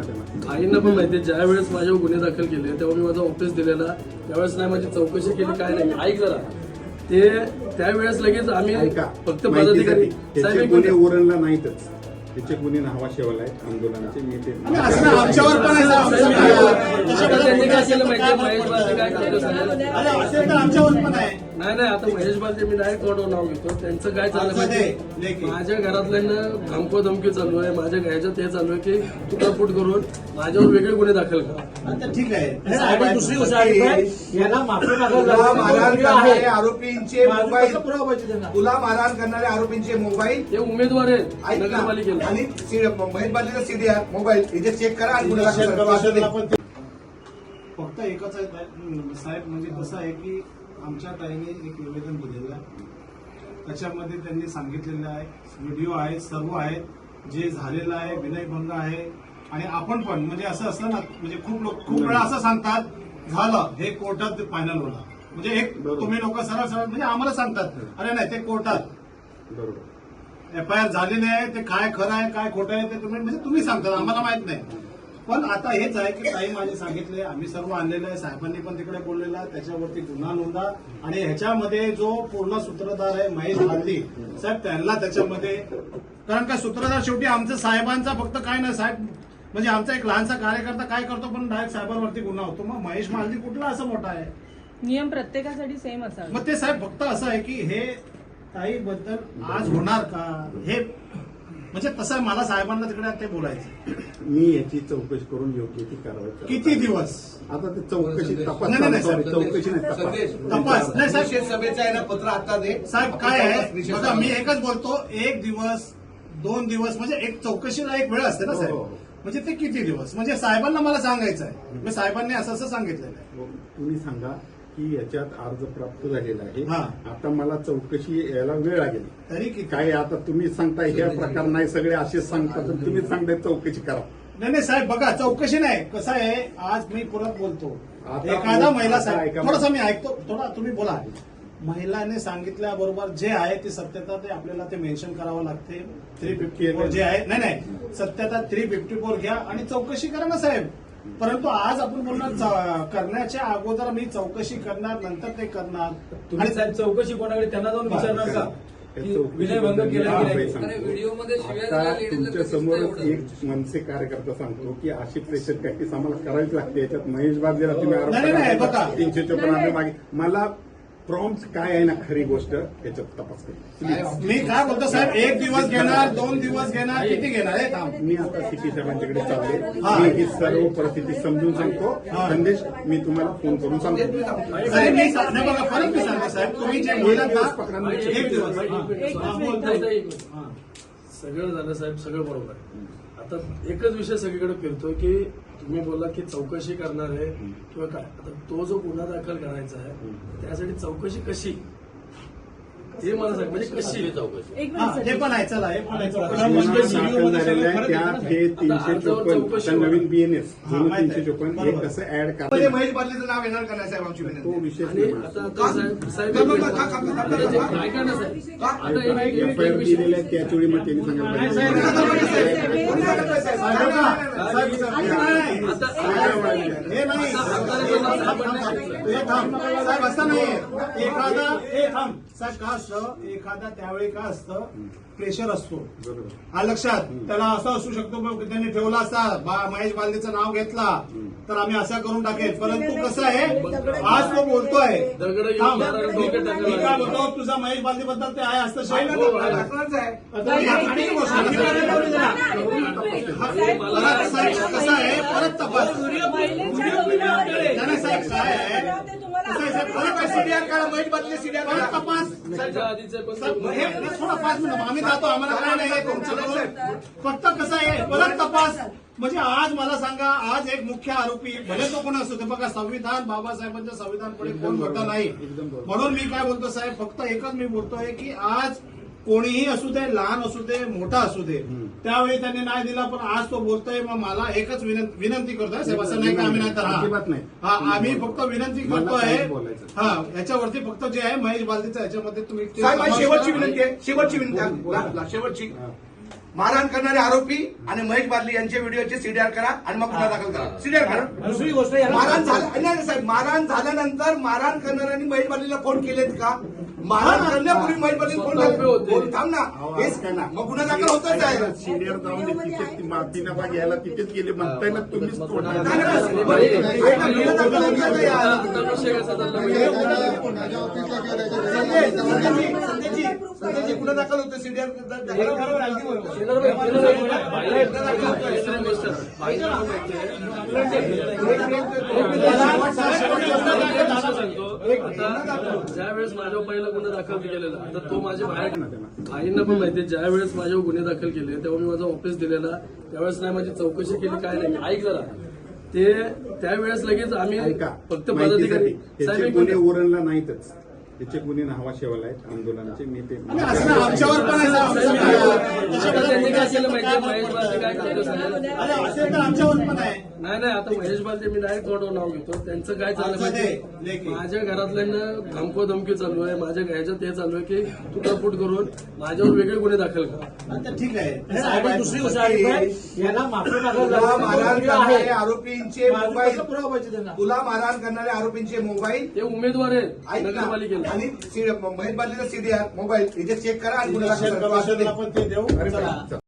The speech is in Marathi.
ना त्यांना आईंना पण माहिती आहे, ज्या वेळेस माझ्यावर गुन्हे दाखल केले तेव्हा मी माझा ऑफिस दिलेला त्यावेळेस नाही माझी चौकशी केली काय नाही ऐक जरा ते त्यावेळेस लगेच आम्ही फक्त पदाधिकारी त्याचे साहेब गुन्हे मिनिट. उरणला नाहीतच त्याचे गुन्हे नावा शेवला आहेत आंदोलनाचे मी ते पण आहे आहे? त्यांनी काय केलं काय आमच्यावर पण आहे नाही नाही आता महेश बालदी मी डायरेक्ट तोंडावर नाव घेतो. त्यांचं काय चाललं लेखी. माझ्या घरातल्यांना धमको धमकी चालू आहे माझ्या घ्यायचं ते चालू आहे की तुटाफूट करून माझ्यावर वेगळे गुन्हे दाखल करा. ठीक आहे. आणि दुसरी गोष्ट याला माफी. आरोपींचे मोबाईल पाहिजे तुला मारहाण करणारे आरोपींचे मोबाईल हे उमेदवार आहेत नगरपालिकेला. आणि महेश बाजूला सीडी आहे मोबाईल इथे चेक करा आणि गुन्हा दाखल करा. फक्त एकच आहे साहेब म्हणजे कसं आहे की आमच्या ताईने एक निवेदन दिलेलं आहे. त्याच्यामध्ये त्यांनी सांगितलेलं आहे व्हिडिओ आहेत सर्व आहेत जे झालेलं आहे विनयभंग आहे. आणि आपण पण म्हणजे असं असतं ना म्हणजे खूप लोक खूप वेळा असं सांगतात झालं हे कोर्टात फायनल होणार. म्हणजे एक. तुम्ही लोक सरळ सरळ म्हणजे आम्हाला सांगतात अरे नाही ते कोर्टात. बरोबर. एफ आय आर झालेली आहे ते काय खरं आहे काय खोटं आहे ते तुम्ही म्हणजे तुम्ही सांगता आम्हाला माहीत नाही. पण आता हेच आहे की ताई माझे सांगितले आम्ही सर्व आणलेलं आहे साहेबांनी पण तिकडे बोललेलं आहे त्याच्यावरती गुन्हा नोंदा. आणि ह्याच्यामध्ये जो पूर्ण सूत्रधार आहे महेश गांधी साहेब त्यांना त्याच्यामध्ये कारण का सूत्रधार शेवटी आमचं साहेबांचा फक्त काय नाही साहेब? म्हणजे आमचा एक लहानसा कार्यकर्ता काय करतो पण डायरेक्ट साहेबांवरती गुन्हा होतो. मग महेश मालदी कुठला असं मोठा आहे? नियम प्रत्येकासाठी सेम असावा मग ते साहेब फक्त असं आहे की हे ताईबद्दल आज होणार का? हे म्हणजे तसं आहे, मला साहेबांना तिकडे ते बोलायचं. मी याची चौकशी करून योग्य ती कारवाई. किती दिवस? आता ते चौकशी तपास नाही. चौकशी नाही संदेश. तपास. तपास. नाही साहेब. सभेचं आहे ना पत्र आता दे. साहेब काय आहे? बघा मी. एकच बोलतो एक दिवस दोन दिवस म्हणजे एक चौकशीला एक वेळ असते ना हो, साहेब? हो, हो. म्हणजे ते किती दिवस? म्हणजे साहेबांना मला सांगायचं आहे. मी साहेबांनी असं असं सांगितलेलं आहे. तुम्ही सांगा. की याच्यात अर्ज प्राप्त झालेला आहे. हा. आता मला चौकशी यायला वेळ लागेल. तरी किती काय आता तुम्ही सांगताय हे प्रकार नाही सगळे असेच सांगतात. तर तुम्ही सांगताय चौकशी करा. नाही नाही साहेब बघा चौकशी नाही. कसं आहे आज मी परत बोलतो. आता एखादा मग- महिला आता साहेब ऐका थोडंसं. मी ऐकतो. थोडा तुम्ही बोला. महिलाने सांगितल्याबरोबर जे आहे ते सत्यता ते आपल्याला ते मेन्शन करावं लागते. थ्री फिफ्टी फोर जे आहे नाही नाही. सत्यता थ्री फिफ्टी फोर घ्या आणि चौकशी करा ना साहेब. परंतु आज आपण बोलणार करण्याच्या अगोदर मी चौकशी करणार नंतर ते करणार. आणि साहेब चौकशी कोणाकडे त्यांना जाऊन विचारणार का? तुमच्यासमोर एक मनसे कार्यकर्ता सांगतो की अशी प्रेशर काही आम्हाला करावीच लागते. याच्यात महेश बाग जरा हो. तुम्ही तीनशे चोपन्न मागे मला प्रॉम्प्ट काय आहे ना खरी गोष्ट याच्यात तपास करू मी काय बोलतो साहेब एक दिवस घेणार दोन दिवस घेणार किती घेणार हे थांब. मी आता सिटी साहेबांच्याकडे चालले हा. मी ही सर्व परिस्थिती समजून सांगतो. संदेश मी तुम्हाला फोन करून सांगतो. अरे मी बघा परत मी सांगतो साहेब. तुम्ही जे बोलत ना एक दिवस. सगळं झालं साहेब सगळं बरोबर आहे. आता एकच विषय सगळीकडे फिरतोय की तुम्ही बोला की चौकशी करणार आहे किंवा काय? आता तो जो गुन्हा दाखल करायचा आहे त्यासाठी चौकशी कशी? त्यात हे तीनशे चोपन्न आता नवीन बीएनएस हा, जुनं माहीत तीनशे चोपन्न हे कसं ऍड पण महेश पाटलीचं नाव येणार का नाही साहेब आमची तो विनंती विषय एफआयआर एक विषय- दिलेल्या त्याच वेळी मग त्यांनी सांगितलं साहेब, असं नाही एखादा असतं एखादा त्यावेळी का असतं प्रेशर असतो. हा लक्षात. त्याला असं असू शकतो त्यांनी ठेवला असता महेश बालदीचं नाव घेतला तर आम्ही असा करून टाकेल. परंतु कसं आहे आज तो बोलतोय. मी काय बोलतो तुझा महेश बालदी बद्दल ते आहे ही साहेब कसं आहे परत तपास. साहेब काय आहे? सीडीआर काढा महेश बादली सीडीआर परत तपास? त्याच्या आधीचे पण साहेब, हे थोडा पाच मिनिट आम्ही जातो आम्हाला काय नाही आहे तुमच्याकडून फक्त कसं आहे परत तपास. म्हणजे आज मला सांगा आज एक मुख्य आरोपी भले तो कोण असतो ते बघा संविधान बाबासाहेबांच्या संविधान पुढे कोण मोठं नाही. म्हणून मी काय बोलतो साहेब फक्त एकच मी बोलतोय की आज कोणीही असू दे लहान असू दे मोठा असू दे त्यावेळी त्यांनी नाही दिला पण आज तो बोलतोय मग मला एकच विनंती विनंती करतोय साहेब असं नाही का आम्ही नाही तर अजिबात नाही. हा आम्ही फक्त विनंती करतोय. हा याच्यावरती फक्त जे आहे महेश बालदीचं याच्यामध्ये तुम्ही शेवटची. विनंती आहे शेवटची विनंती शेवटची. मारहाण करणारे आरोपी आणि महेश बादली यांचे व्हिडिओचे सीडीआर करा आणि मग गुन्हा दाखल करा. सीडीआर करा. दुसरी गोष्ट मारहाण झालं नाही, नाही साहेब मारहाण झाल्यानंतर मारहाण करणाऱ्यांनी महेश बादलीला फोन केलेत का? मारहाण करण्यापूर्वी महेश बादलीला फोन स्वतः उभे होते. बोल थांब ना हेच ना. मग गुन्हा दाखल होतच आहे सिनियर जाऊन तिथे माती नफा घ्यायला तिथेच गेले म्हणताय ना तुम्हीच गुन्हा दाखल होतो आता ज्या वेळेस माझ्यावर पहिला गुन्हा दाखल केलेला आता तो माझ्या बाहेर आईंना पण माहितीये ज्या वेळेस माझ्यावर गुन्हे दाखल केले तेव्हा मी माझा ऑफिस दिलेला. त्यावेळेस नाही माझी चौकशी केली काय नाही. ऐक जरा. ते त्यावेळेस लगेच आम्ही फक्त पदाधिकारी साहेब गुन्हे. उरणला नाहीतच. त्याचे गुन्हे नावा शेवाला आहेत आंदोलनाचे मी ते आणि असं आमच्यावर पण केलं माहितीये महेश बालदे काय करतो सांगा अरे असेल तर आमच्यावर पण आहे. नाही नाही आता महेश बालदे मी डायरेक्ट तोंडावर नाव घेतो. त्यांचं काय चाललं माहिती लेखी. माझ्या घरातल्यांना धमको धमकी चालू आहे. माझ्या ह्याच्यात हे चालू आहे की तुटाफूट करून माझ्यावर वेगळे गुन्हे दाखल करा. आता ठीक आहे. साहेब, दुसरी गोष्ट आहे. साहेब, याला माफी मागायला तुला मारहाण करणारे आरोपींचे मोबाईल. पुरावा पाहिजे त्यांना? तुला मारहाण करणारे आरोपींचे मोबाईल. ते उमेदवार आहेत ऐक ना. नगरपालिकेला. आणि सी- महेश बादलीचा सीडीआर मोबाईल. इथे चेक करा आणि गुन्हा दाखल करा. कमिशनला पण ते देऊ. अरे चला. चला.